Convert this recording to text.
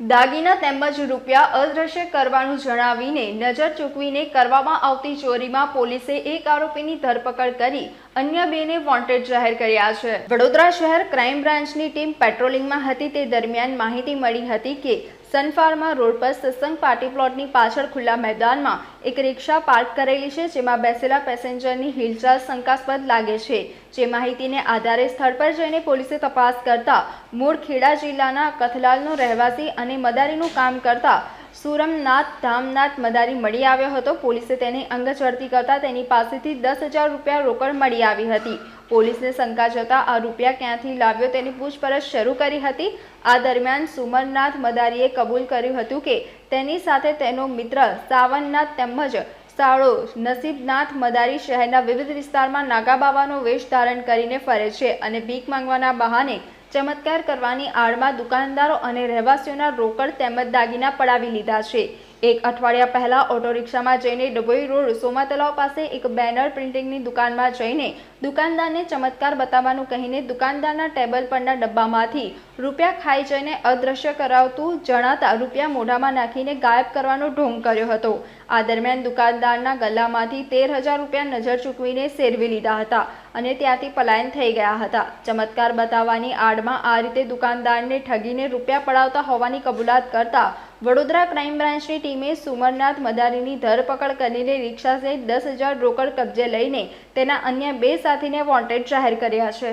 દાગીના તેમજ રૂપિયા અદ્રશ્ય કરવાનું જણાવીને નજર ચૂકવીને કરવામાં આવતી ચોરીમાં પોલીસે એક આરોપીની ધરપકડ કરી અન્ય બેને વોન્ટેડ જાહેર કર્યા છે. વડોદરા શહેર ક્રાઇમ બ્રાન્ચની ટીમ પેટ્રોલિંગમાં હતી તે દરમિયાન માહિતી મળી હતી કે સનફાર્મા રોડ પર સત્સંગ પાર્ટી પ્લોટની પાછળ ખુલ્લા મેદાનમાં એક રિક્ષા પાર્ક કરેલી છે, જેમાં બેસેલા પેસેન્જરની હિલચાલ શંકાસ્પદ લાગે છે. જે માહિતીને આધારે સ્થળ પર જઈને પોલીસે તપાસ કરતા મૂળ ખેડા જિલ્લાના કથલાલનો રહેવાસી અને મદારીનું કામ કરતા સુરમનાથ ધામનાથ મદારી મળી આવ્યો હતો. પોલીસે તેની અંગઝડતી કરતા તેની પાસેથી દસ હજાર રૂપિયા રોકડ મળી આવી હતી. પોલીસને શંકા જતા આ રૂપિયા ક્યાંથી લાવ્યો તેની પૂછપરછ શરૂ કરી હતી. આ દરમિયાન સુમરનાથ મદારીએ કબૂલ કર્યું હતું કે તેની સાથે તેનો મિત્ર સાવનનાથ તેમજ સાળો નસીબનાથ મદારી શહેરના વિવિધ વિસ્તારમાં નાગાબાવાનો વેશ ધારણ કરીને ફરે છે અને ભીખ માંગવાના બહાને ચમત્કાર કરવાની આડમાં દુકાનદારો અને રહેવાસીઓના રોકડ તેમજ દાગીના પડાવી લીધા છે. એક અઠવાડિયા પહેલા ઓટો રિક્ષામાં જઈને ડભોઈ રોડ સોમા તલાવ પાસે એક બેનર પ્રિન્ટિંગની દુકાનમાં જઈને દુકાનદારને ચમત્કાર બતાવવાનું કહીને દુકાનદારના ટેબલ પરના ડબ્બામાંથી રૂપિયા ખાઈ જઈને અદૃશ્ય કરાવતું જણાતા રૂપિયા મોઢામાં નાખીને ગાયબ કરવાનો ઢોંગ કર્યો હતો. આ દરમિયાન દુકાનદારના ગલ્લામાંથી તેર હજાર રૂપિયા નજર ચૂકવીને સેરવી લીધા હતા અને ત્યાંથી પલાયન થઈ ગયા હતા. ચમત્કાર બતાવવાની આડમાં આ રીતે દુકાનદારને ઠગીને રૂપિયા પડાવતા હોવાની કબૂલાત કરતા વડોદરા ક્રાઇમ બ્રાન્ચની ટીમે સુમરનાથ મદારીની ધરપકડ કરીને રિક્ષા સહિત દસ હજાર રોકડ કબજે લઈને તેના અન્ય બે સાથીને વોન્ટેડ જાહેર કર્યા છે.